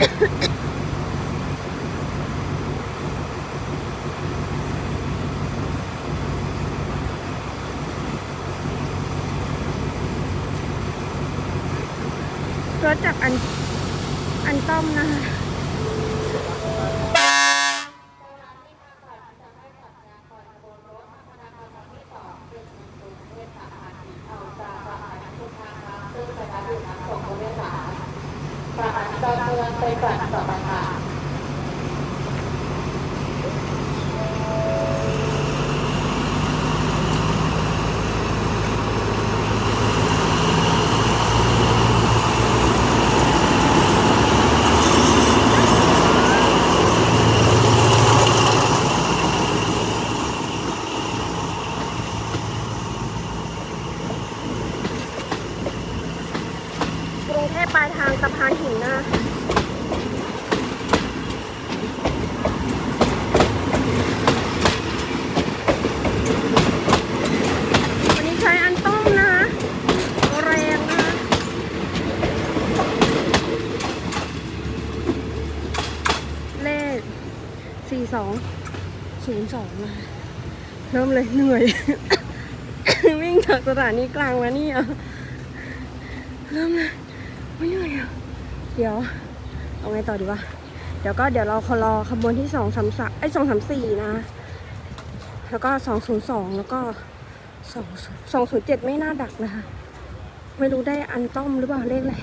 รถจากอันอันต้อมนะคะ กรุงเทพปลายทางสะพานหินนะ วันนี้ใช้อันต้มนะแรงนะเลขสี่สองศูนย์สองนะเริ่มเลยเหนื่อย วิ่งจากสถานีกลางมานี่อะเริ่มเลยไม่เหนื่อยอะเดี๋ยว เอาไงต่อดีวะ เดี๋ยวก็เดี๋ยวเราคอรอขบวนที่สองสามสามไอ้สองสามสี่นะ แล้วก็สองศูนย์สองแล้วก็สองสองศูนย์เจ็ดไม่น่าดักนะคะ ไม่รู้ได้อันต้อมหรือเปล่าเลขอะไร